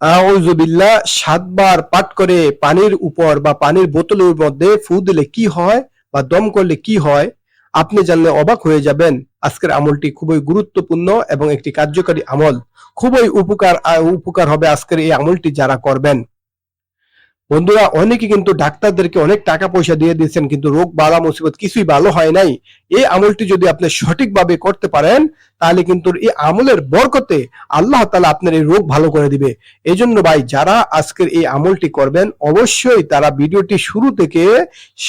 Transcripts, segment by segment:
আউযুবিল্লাহ সাতবার পাঠ করে পানির উপর বা পানির বোতলের মধ্যে ফু দিলে কি হয় বা দম করলে কি হয়, আপনি জানলে অবাক হয়ে যাবেন। আজকের আমলটি খুবই গুরুত্বপূর্ণ এবং একটি কার্যকারী আমল। খুবই উপকার উপকার হবে আজকের এই আমলটি যারা করবেন। বন্ধুরা, অনেকে কিন্তু ডাক্তারদেরকে অনেক টাকা পয়সা দিয়ে দিয়েছেন, কিন্তু রোগ বালা মুসিবত কিছুই ভালো হয় নাই। এই আমলটি যদি আপনি সঠিকভাবে করতে পারেন, তাহলে কিন্তু এই আমলের বরকতে আল্লাহ তালা আপনার এই রোগ ভালো করে দিবে। এই জন্য ভাই, যারা আজকের এই আমলটি করবেন, অবশ্যই তারা ভিডিওটি শুরু থেকে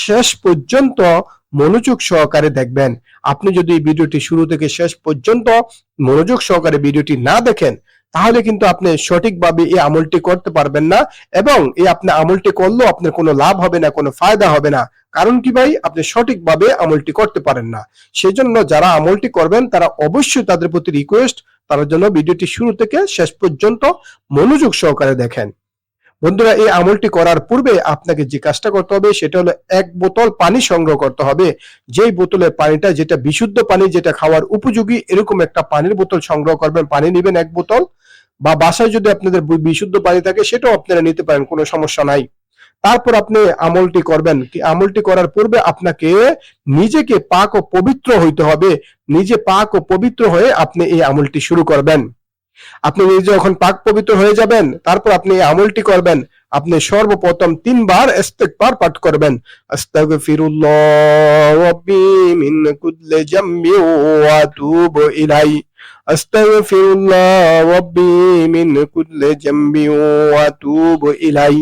শেষ পর্যন্ত মনোযোগ সহকারে দেখবেন। আপনি যদি ভিডিওটি শুরু থেকে শেষ পর্যন্ত মনোযোগ সহকারে ভিডিওটি না দেখেন তাহলে কিন্তু আপনি সঠিকভাবে এই আমলটি করতে পারবেন না এবং এই আপনি আমলটি করলেও আপনার কোনো লাভ হবে না, কোনো ফায়দা হবে না। কারণ কি ভাই? আপনি সঠিকভাবে আমলটি করতে পারেন না। সেজন্য যারা আমলটি করবেন, তারা অবশ্যই তাদের প্রতি রিকোয়েস্ট তার জন্য ভিডিওটি শুরু থেকে শেষ পর্যন্ত মনোযোগ সহকারে দেখেন। বন্ধুরা, এই আমলটি করার পূর্বে আপনাকে যে কাজটা করতে হবে, সেটা হলো এক বোতল পানি সংগ্রহ করতে হবে। যেই বোতলের পানিটা, যেটা বিশুদ্ধ পানি, যেটা খাওয়ার উপযোগী, এরকম একটা পানির বোতল সংগ্রহ করবেন। পানি নেবেন এক বোতল বা বাসায় যদি আপনাদের বিশুদ্ধ পানি থাকে, সেটাও আপনারা নিতে পারেন, কোনো সমস্যা নাই। তারপর আপনি আমলটি করবেন। কি আমলটি করার পূর্বে আপনাকে নিজেকে পাক ও পবিত্র হইতে হবে। নিজে পাক ও পবিত্র হয়ে আপনি এই আমলটি শুরু করবেন। আপনি নিজে যখন পাক পবিত্র হয়ে যাবেন, তারপর আপনি আমলটি করবেন, আপনি সর্বপ্রথম তিনবার ইস্তেগফার পাঠ করবেন। আস্তাগফিরুল্লাহ রাব্বি মিন কুল্লি জামবি ওয়া আতুবু ইলাই আস্তাগফিরুল্লাহ রাব্বি মিন কুল্লি জামবি ওয়া আতুবু ইলাই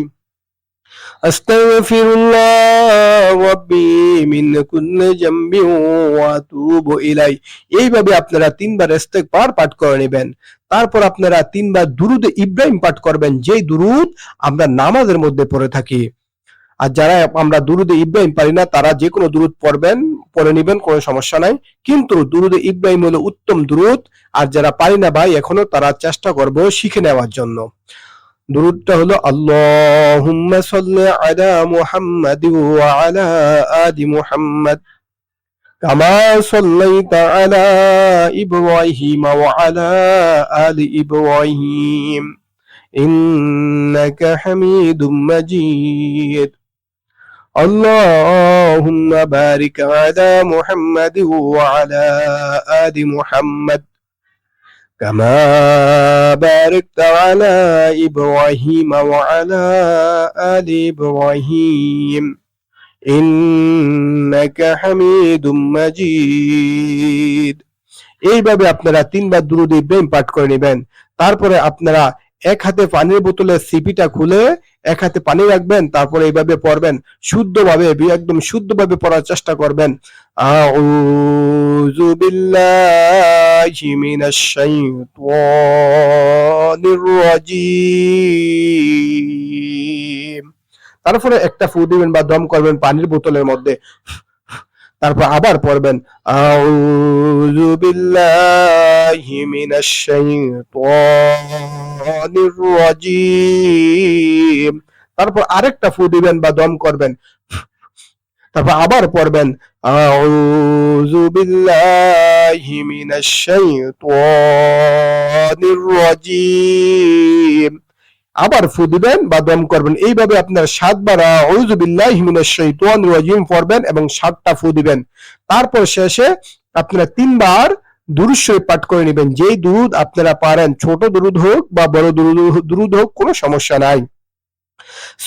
আস্তাগফিরুল্লাহ রাব্বি মিন কুল্লি জামবি ওয়া আতুবু ইলাই। এইভাবে আপনারা তিনবার ইস্তেগফার পাঠ করে নেবেন। তারপর আপনারা তিনবার দুরুদে ইব্রাহিম পাঠ করবেন। যেই দুরুদ আমরা নামাজের মধ্যে পড়ে থাকি। আর যারা আমরা দুরুদে ইব্রাহিম পারি না, তারা যে কোনো দুরুদ পড়বেন, পড়ে নেবেন, কোনো সমস্যা নাই। কিন্তু দুরুদে ইব্রাহিম হলো উত্তম দুরুদ। আর যারা পারি না ভাই, এখনও তারা চেষ্টা করব শিখে নেওয়ার জন্য। দুরুদটা হলো আল্লাহুম্মা সাল্লি আলা মুহাম্মাদ ওয়া আলা আলি মুহাম্মাদ كما صليت على إبراهيم وعلى آل إبراهيم إنك حميد مجيد اللهم بارك على محمد وعلى آل محمد كما باركت على إبراهيم وعلى آل إبراهيم ইন্নাকা হামিদুম মাজিদ এইভাবে আপনারা তিনবার দুরুদ ইব্রাহিম পাঠ করে নেবেন তারপরে আপনারা এক হাতে পানির বোতলের সিপিটা খুলে এক হাতে পানি রাখবেন, তারপরে এইভাবে পড়বেন শুদ্ধভাবে একদম শুদ্ধভাবে পড়ার চেষ্টা করবেন। তারপরে একটা ফু দিবেন বা দম করবেন পানির বোতলের মধ্যে। তারপর আবার পড়বেন আউযু বিল্লাহি মিনাশ শাইতানির রাজিম তারপর আরেকটা ফু দিবেন বা দম করবেন। তারপর আবার পড়বেন, আউযু বিল্লাহি মিনাশ শাইতানির রাজিম আবার ফু দিবেন বা দম করবেন। এইভাবে আপনার সাতবার, আউযু বিল্লাহি মিনাশ শাইতানির রাজিম পড়বেন এবং সাতটা ফু দিবেন। তারপর শেষে আপনারা তিনবার দুরূদ শরীফ পাঠ করে নেবেন। যেই দুরুদ আপনারা পারেন, ছোট দুরুদ হোক বা বড় দুরুদ দুরুদ হোক, কোনো সমস্যা নাই।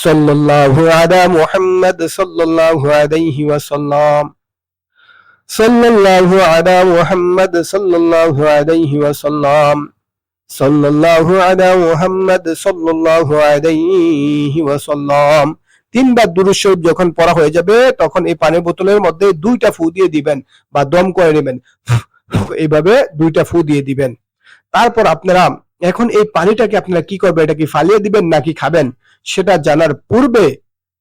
সাল্লাল্লাহু আলা মুহাম্মদ সাল্লাল্লাহু আলাইহি ওয়াসাল্লাম। সাল্লাল্লাহু আলা মুহাম্মদ সাল্লাল্লাহু আলাইহি ওয়াসাল্লাম। সাল্লাল্লাহু আলা মুহাম্মদ সাল্লাল্লাহু আলাইহি ওয়াসাল্লাম। তিনবার দুরূদ যখন পড়া হয়ে যাবে, তখন এই পানির বোতলের মধ্যে দুইটা ফু দিয়ে দিবেন বা দম করে নেবেন। এইভাবে দুইটা ফু দিয়ে দিবেন। তারপর আপনারা এখন এই পানিটাকে আপনারা কি করবেন? এটা কি ফালিয়ে দিবেন নাকি খাবেন? সেটা জানার পূর্বে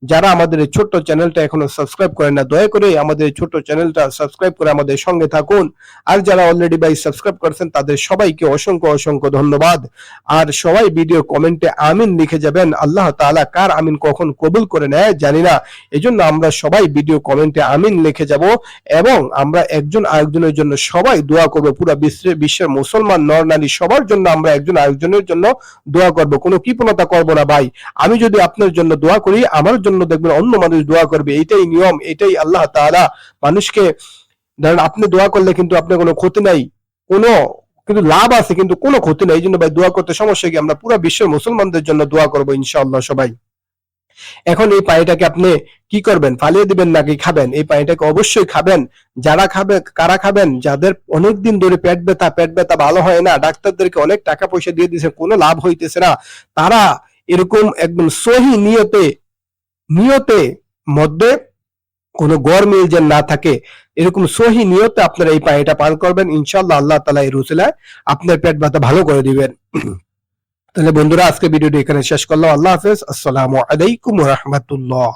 যারা আমাদের এই ছোট্ট চ্যানেলটা এখনও সাবস্ক্রাইব করেন না, দয়া করে আমাদের ছোট্ট চ্যানেলটা সাবস্ক্রাইব করে আমাদের সঙ্গে থাকুন। আর যারা অলরেডি ভাই সাবস্ক্রাইব করেছেন, তাদের সবাইকে অসংখ্য অসংখ্য ধন্যবাদ। আর সবাই ভিডিও কমেন্টে আমিন লিখে যাবেন, আল্লাহ তাআলা কার আমিন কখন কবুল করে নেয় জানি না। এজন্য আমরা সবাই ভিডিও কমেন্টে আমিন লিখে যাব এবং আমরা একজন আরেকজনের জন্য সবাই দোয়া করব। পুরো বিশ্বের বিশ্বের মুসলমান নর নারী সবার জন্য আমরা একজন আরেকজনের জন্য দোয়া করব। কোনো কৃপণতা করব না ভাই। আমি যদি আপনার জন্য দোয়া করি, আমার জন্য দেখবেন অন্য মানুষ দোয়া করবে এটাই নিয়ম এটাই আল্লাহ তাআলা মানুষকে, ধরেন আপনি দোয়া করলে কিন্তু আপনার কোনো ক্ষতি নাই, কোনো কিন্তু লাভ আছে কিন্তু কোনো ক্ষতি নাই এই জন্য ভাই দোয়া করতে সমস্যা কি? আমরা পুরো বিশ্বের মুসলমানদের জন্য দোয়া করব ইনশাআল্লাহ সবাই। এখন এই পানিটাকে আপনি কি করবেন? ফালিয়ে দিবেন নাকি খাবেন? এই পানিটাকে অবশ্যই খাবেন। যারা খাবে, কারা খাবেন? যাদের অনেক দিন ধরে পেট ব্যথা পেট ব্যথা ভালো হয় না, ডাক্তারদেরকে অনেক টাকা পয়সা দিয়ে দিয়েছে, কোনো লাভ হইতেছে না। তারা এরকম একদম সহি নিয়তে নিয়তে মধ্যে কোনো গড় মিল যেন না থাকে, এরকম সহি নিয়তে আপনারা এই পানিটা পান করবেন। ইনশাল্লাহ আল্লাহ তালা এই রুসিলায় আপনার পেট ব্যথা ভালো করে দিবেন। তাহলে বন্ধুরা, আজকে ভিডিওটি এখানে শেষ করলাম। আল্লাহ হাফেজ। আসসালামু আলাইকুম রহমতুল্লাহ।